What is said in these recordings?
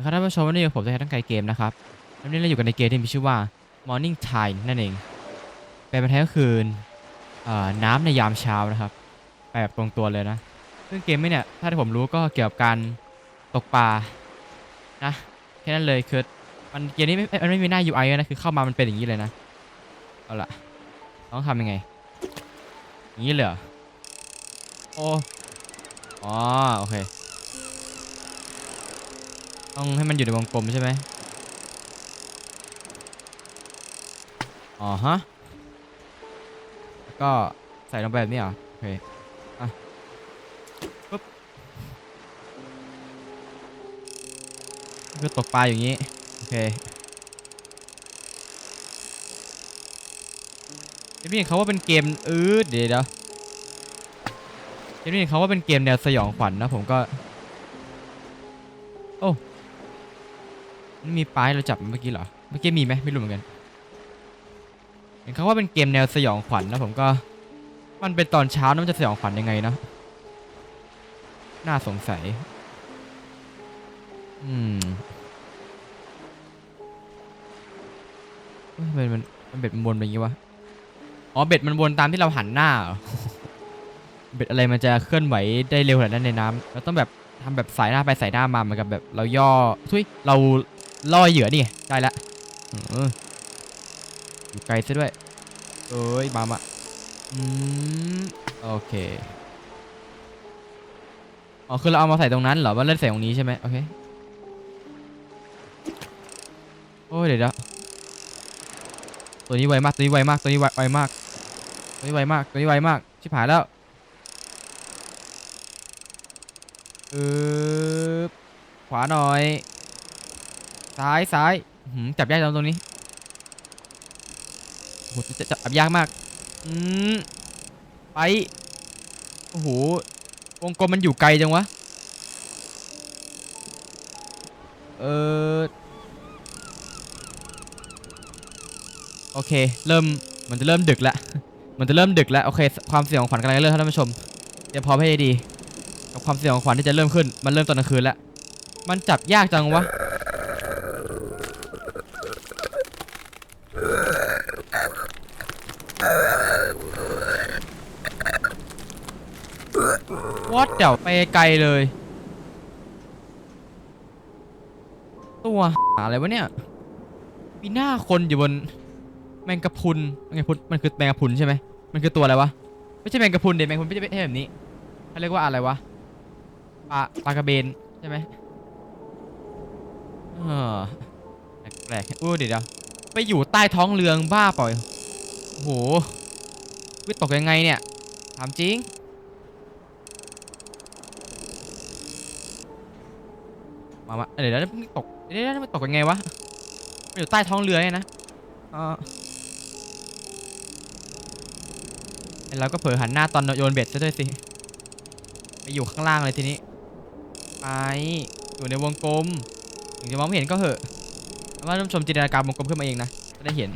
นะครับท่านผู้ชมวันนี้ผมจะให้ทั้งไกลเกมนะครับวันนี้เราอยู่กันในเกมที่มีชื่อว่า Morning Tide นั่นเองแปลเป็นไทยก็คือน้ำในยามเช้านะครับแบบตรงตัวเลยนะ ซึ่งเกมนี้เนี่ย ถ้าที่ผมรู้ก็เกี่ยวกับการตกปลานะแค่นั้นเลยคือมันเกมนี้ไม่มันไม่มีหน้า UI นะคือเข้ามามันเป็นอย่างนี้เลยนะเอาล่ะต้องทำยังไงอย่างนี้เลยเหรอโอ้อ๋อโอเค ต้องให้มันอยู่ในวงกลมใช่ไหมอ๋อฮะก็ใส่ลงไปแบบนี้เหรอโอเคอะปึ๊บก็ตกปลาอย่างนี้ โอเคเดี๋ยวพี่เห็นเขาว่าเป็นเกมอืดเดี๋ยวเดี๋ยวเจมี่เห็นเขาว่าเป็นเกมแนวสยองขวัญนะผมก็ โอ้ มันมีปลาให้เราจับเมื่อกี้เหรอ เมื่อกี้มีไหมไม่รู้เหมือนกันเห็นเขาว่าเป็นเกมแนวสยองขวัญนะผมก็ มันเป็นตอนเช้านะมันจะสยองขวัญยังไงนะ น่าสงสัย อืมเฮ้ยทำไมมันมันเบ็ดมันวนไปอย่างงี้วะ อ๋อเบ็ดมันวนตามที่เราหันหน้าเหรอเบ็ดอะไรมันจะเคลื่อนไหวได้เร็วขนาดนั้นในน้ำเราต้องแบบทำแบบสายหน้าไปสายหน้ามาเหมือนกับแบบเราย่อทุยเรา ล่อเหยื่อนี่ได้ละอยู่ไกลซะด้วยเอ้ยมามาอืมโอเคอ๋อคือเราเอามาใส่ตรงนั้นเหรอว่าเล่นใส่ตรงนี้ใช่ไหมโอเคโอ้ยเดี๋ยวเดี๋ยวตัวนี้ไวมากตัวนี้ไวมากตัวนี้ไวไวมากตัวนี้ไวมากตัวนี้ไวมากชิบหายแล้วเออขวาหน่อย ซ้ายซ้ายหือจับยากจังตรงนี้โหจะจับยากมากอืมไปโอ้โหวงกลมมันอยู่ไกลจังวะเออโอเค เริ่มมันจะเริ่มดึกแล้วมันจะเริ่มดึกแล้วโอเค ความเสี่ยงของขวัญกำลังเริ่มท่านผู้ชมเตรียมพร้อมให้ดี กับความเสี่ยงของขวัญที่จะเริ่มขึ้น มันเริ่มตอนกลางคืนแล้ว มันจับยากจังวะ วอดเดี๋ยวไปไกลเลย ตัวหาอะไรวะเนี่ย มีหน้าคนอยู่บน แมงกะพรุนแมงกะพรุนมันคือแมงกะพรุนใช่ไหมมันคือตัวอะไรวะ ไม่ใช่แมงกะพรุนเด็แมงกะพรุนไม่ใช่ไม่ใช่แบบนี้เขาเรียกว่าอะไรวะปลาปลากระเบนใช่ไหมเออแปลกๆอู้เดี๋ยวเดี๋ยวไปอยู่ใต้ท้องเรืองบ้าเปล่าโอ้โหวิตกยังไงเนี่ยถามจริง มามาเดี๋ยวเดี๋ยวมันตกเดี๋ยวเดี๋ยวมันตกยังไงวะมันอยู่ใต้ท้องเรือเนี่ยนะเออเราก็เผลอหันหน้าตอนโยนเบ็ดซะด้วยสิ ไปอยู่ข้างล่างเลยทีนี้ ไป อยู่ในวงกลม ถึงจะมองไม่เห็นก็เหอะแต่ว่าท่านผู้ชมจินตนาการวงกลมขึ้นมาเองนะ จะได้เห็น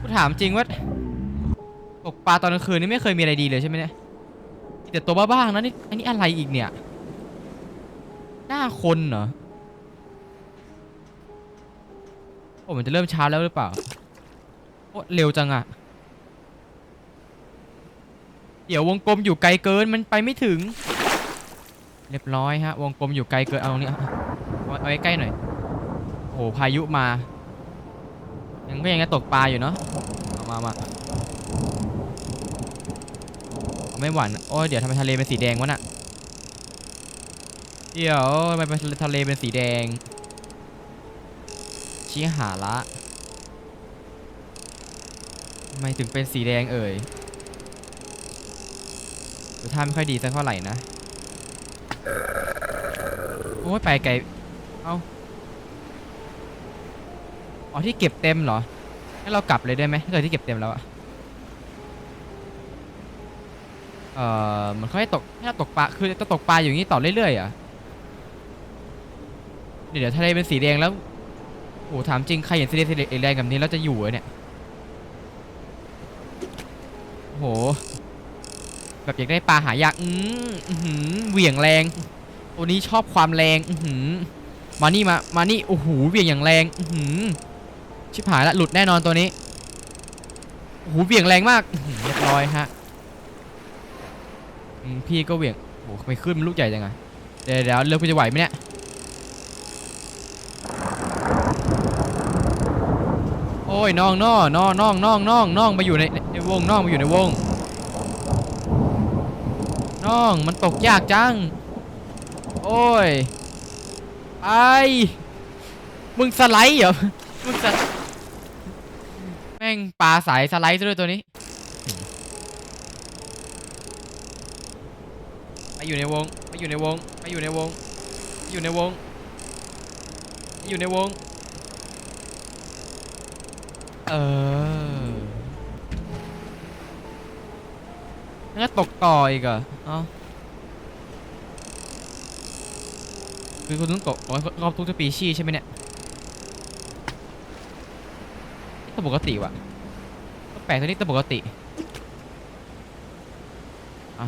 กูถามจริงว่า ตกปลาตอนกลางคืนนี่ไม่เคยมีอะไรดีเลยใช่ไหมเนี่ยแต่ตัวบ้าๆนะนี่อันนี้อะไรอีกเนี่ย หน้าคนเหรอโอ้มันจะเริ่มช้าแล้วหรือเปล่าโอ้เร็วจังอะเดี๋ยววงกลมอยู่ไกลเกินมันไปไม่ถึง เรียบร้อยฮะ วงกลมอยู่ไกลเกินเอาตรงนี้เอาไว้ใกล้หน่อยโอ้โหพายุมายังก็ยังจะตกปลาอยู่เนาะเอามามา เอา ไม่หวานโอ้ยเดี๋ยวทำไมทะเลเป็นสีแดงวะน่ะเดี๋ยวทำไมเป็นทะเลเป็นสีแดงชี้หาละทำไมถึงเป็นสีแดงเอ่ยดูท่าไม่ค่อยดีสักเท่าไหร่นะ โอ้ยไปไกล เอาอ๋อที่เก็บเต็มเหรองั้เรากลับเลยได้ไหมถ้าเกิดที่เก็บเต็มแล้วอะ เอ่อมันเขาให้ตกให้เราตกปลาคือจะตกปลาอยู่อย่างนี้ต่อเรื่อยๆอะเดี๋ยวทะเลเป็นสีแดงแล้วโอ้ถามจริงใครเห็นสีแดงสีแดงแบบนี้แล้วจะอยู่เนี่ยโอ้โหแบบอยากได้ปลาหายากอืมอื้อหือเหวี่ยงแรงตัวนี้ชอบความแรงอือหือมานี่มามานี่โอ้โหเหวี่ยงอย่างแรงอือหือชิบหายละหลุดแน่นอนตัวนี้โอ้โหเหวี่ยงแรงมากเรียบร้อยฮะ อืมพี่ก็เหวี่ยงโอ้โหไปขึ้นมันลูกใหญ่จังอะเดี๋ยวเดี๋ยวเรือคุณจะไหวไหมเนี่ยโอ้ยน้องน้องน้องน้องน้องน้องน้องมาอยู่ในในวงน้องมาอยู่ในวงน้องมันตกยากจัง โอ้ยไอมึงสไลด์เหรอมึงสไลด์แม่งปลาสายสไลด์ซะด้วยตัวนี้ ไป อยู่ในวงไปอยู่ในวงไปอยู่ในวงไปอยู่ในวงไปอยู่ในวง เออแล้วตกต่ออีกเหรอเอ้าคือคุณต้องตกอ๋อรอบทุกสปีชีส์ใช่ไหมเนี่ยตัวปกติว่ะแปลกตัวนี้ตัวปกติอะ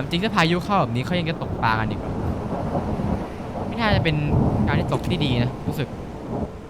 ามจริงถ้าพายุเข้าแบบนี้เขายังจะตกปลากันอีกไม่น่าจะเป็นการที่ตกที่ดีนะรู้สึก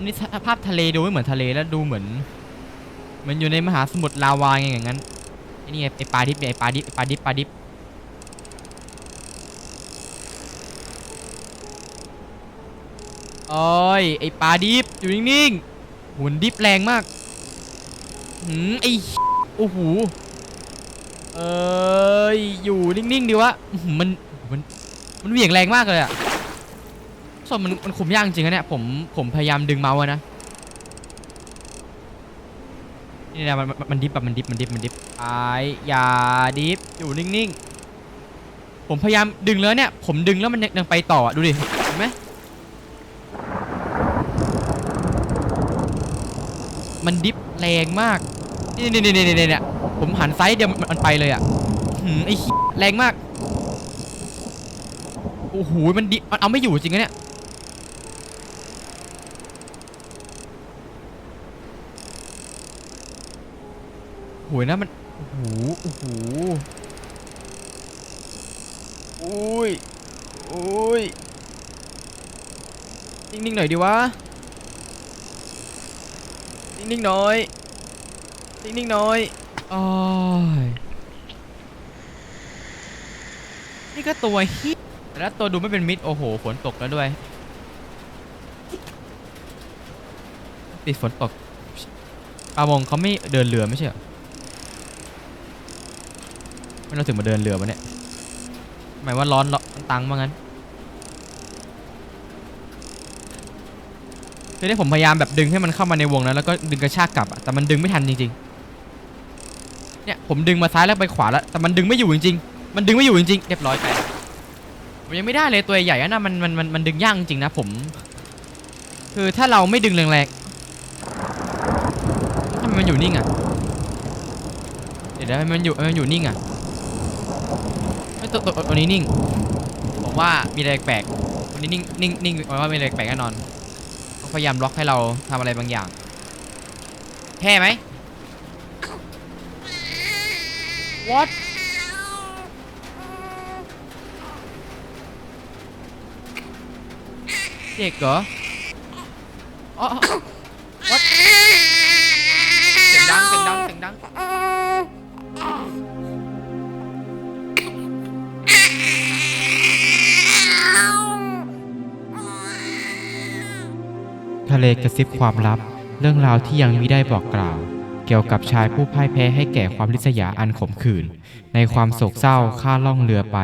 นี่ภาพทะเลดูไม่เหมือนทะเลแล้วดูเหมือนเหมือนอยู่ในมหาสมุทรลาวาไงอย่างนั้นไอ้นี่ไงไอปลาดิบไอปลาดิบไอปลาดิบปลาดิบโอ้ยไอปลาดิบอยู่นิ่งๆหุ่นดิบแรงมากหืมไอโอ้โห เอ้ยอยู่นิ่งๆดีวะมันมันมันเหวี่ยงแรงมากเลยอะสมมันมันคุมยากจริงๆนะเนี่ยผมผมพยายามดึงเมาส์อะนะนี่นะมันมันมันดิฟแบบมันดิฟมันดิฟมันดิฟไอ้อย่าดิฟอยู่นิ่งๆ ผมพยายามดึงแล้วเนี่ย ผมดึงแล้วมันยังยังไปต่ออะดูดิเห็นไหมมันดิฟแรงมากนี่นี่นี่นี่นี่เนี่ย ผมหันไซส์เดียวมันไปเลยอะหืมไอคีแรงมาก โอ้โห มันดิมันเอาไม่อยู่จริงนะเนี่ย โหยนะมัน โอ้โห โอ้โหโอ้ยโอ้ย นิ่งๆหน่อยดิวะ นิ่งๆหน่อย นิ่งๆหน่อย โอ้ยนี่ก็ตัวฮิตแต่ละตัวดูไม่เป็นมิตรโอ้โห ฝนตกแล้วด้วย ติดฝนตกปาวงเขาไม่เดินเรือไม่ใช่เหรอไม่เราถึงมาเดินเรือวะเนี่ย หมายว่าร้อนร้อนตังค์ว่างั้นคือที่ผมพยายามแบบดึงให้มันเข้ามาในวงนะแล้วก็ดึงกระชากกลับอะแต่มันดึงไม่ทันจริงๆ เนี่ยผมดึงมาซ้ายแล้วไปขวาแล้วแต่มันดึงไม่อยู่จริงๆ มันดึงไม่อยู่จริงๆเรียบร้อยไปผมยังไม่ได้เลยตัวใหญ่นะมันมันมันมันดึงยากจริงๆนะผม คือถ้าเราไม่ดึงแรงๆทำไมมันอยู่นิ่งอะเดี๋ยวมันอยู่มันอยู่นิ่งอะเฮ้ยตัวตัวตัวนี้นิ่งผมว่ามีอะไรแปลกตัวนี้นิ่งนิ่งนิ่งผมว่ามีอะไรแปลกแน่นอนพยายามล็อกให้เราทำอะไรบางอย่างแท่ไหม what เด็กเหรออ๋ออ๋อ what เสียงดังเสียงดังเสียงดัง ทะเลกระซิบความลับ เรื่องราวที่ยังมิได้บอกกล่าว เกี่ยวกับชายผู้พ่ายแพ้ให้แก่ความริษยาอันขมขื่น ในความโศกเศร้าข้าล่องเรือไป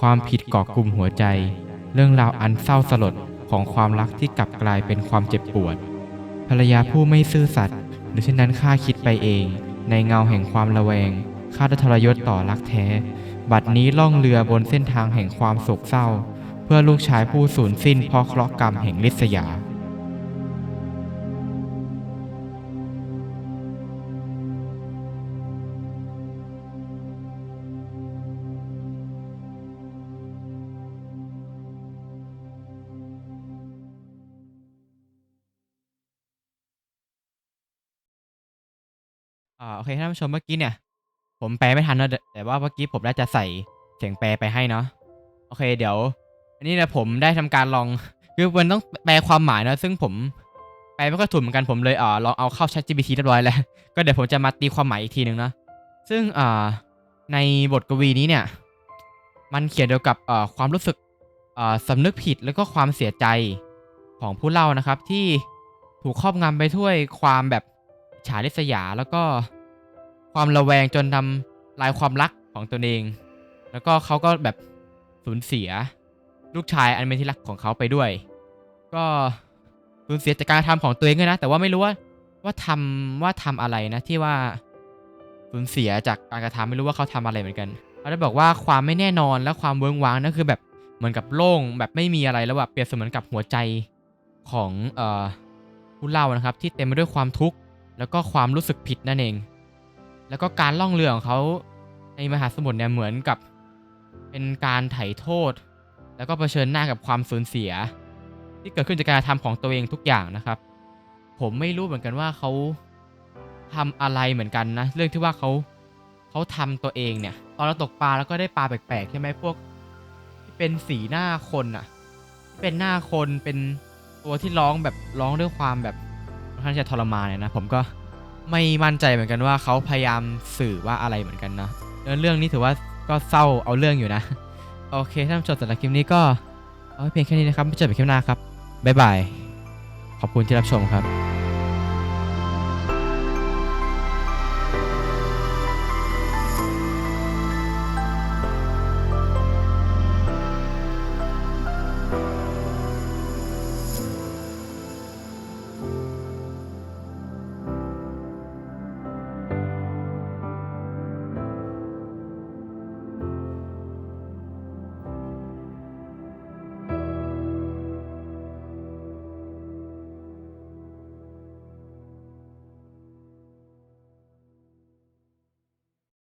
ความผิดเกาะกลุ่มหัวใจ เรื่องราวอันเศร้าสลดของความรักที่กลับกลายเป็นความเจ็บปวด ภรรยาผู้ไม่ซื่อสัตย์หรือเช่นนั้นข้าคิดไปเอง ในเงาแห่งความระแวงข้าได้ทรยศต่อรักแท้ บัดนี้ล่องเรือบนเส้นทางแห่งความโศกเศร้า เพื่อลูกชายผู้สูญสิ้นเพราะเคราะห์กรรมแห่งลิษยา อ่าโอเคท่านผู้ชมเมื่อกี้เนี่ย ผมแปลไม่ทันนะแต่แต่ว่าเมื่อกี้ผมน่าจะใส่เสียงแปลไปให้เนาะโอเคเดี๋ยว อันนี้นะผมได้ทำการลอง คือมันต้องแปลความหมายนะซึ่งผมแปลไม่ค่อยถูกเหมือนกันผมเลยอ่าลองเอาเข้า ChatGPT เรียบร้อยแล้ว ก็เดี๋ยวผมจะมาตีความหมายอีกทีหนึ่งนะซึ่งอ่าในบทกวีนี้เนี่ย มันเขียนเกี่ยวกับเอ่อความรู้สึกเอ่อสำนึกผิดแล้วก็ความเสียใจของผู้เล่านะครับ ที่ถูกครอบงำไปด้วยความแบบ ฉาริษยาแล้วก็ความระแวงจนทำลายความรักของตนเอง แล้วก็เขาก็แบบสูญเสียลูกชายอันเป็นที่รักของเขาไปด้วย ก็สูญเสียจากการกระทำของตัวเองด้วยนะ แต่ว่าไม่รู้ว่าว่าทำว่าทำอะไรนะ ที่ว่าสูญเสียจากการกระทำไม่รู้ว่าเขาทำอะไรเหมือนกันเขาได้บอกว่าความไม่แน่นอนและความเวิ้งว้างนั่นคือแบบเหมือนกับโล่งแบบไม่มีอะไรแล้วแบบเปรียบเสมือนกับหัวใจของเอ่อผู้เล่านะครับ ที่เต็มไปด้วยความทุกข์ แล้วก็ความรู้สึกผิดนั่นเอง แล้วก็การล่องเรือของเขาในมหาสมุทรเนี่ยเหมือนกับ เป็นการไถ่โทษ แล้วก็เผชิญหน้ากับความสูญเสีย ที่เกิดขึ้นจากการทำของตัวเองทุกอย่างนะครับ ผมไม่รู้เหมือนกันว่าเขาทำอะไรเหมือนกันนะ เรื่องที่ว่าเขาเขาทำตัวเองเนี่ย ตอนเราตกปลาแล้วก็ได้ปลาแปลกๆใช่ไหมพวก ที่เป็นสีหน้าคนอะที่เป็นหน้าคนเป็นตัวที่ร้องแบบร้องด้วยความแบบ ข้างจะทรมานเนี่ยนะ ผมก็ไม่มั่นใจเหมือนกันว่าเขาพยายามสื่อว่าอะไรเหมือนกันนะเรื่องเรื่องนี้ถือว่าก็เศร้าเอาเรื่องอยู่นะ โอเคท่านผู้ชมสำหรับคลิปนี้ก็เอาเพียงแค่นี้นะครับไม่เจอกันคลิปหน้าครับบ๊ายบายขอบคุณที่รับชมครับ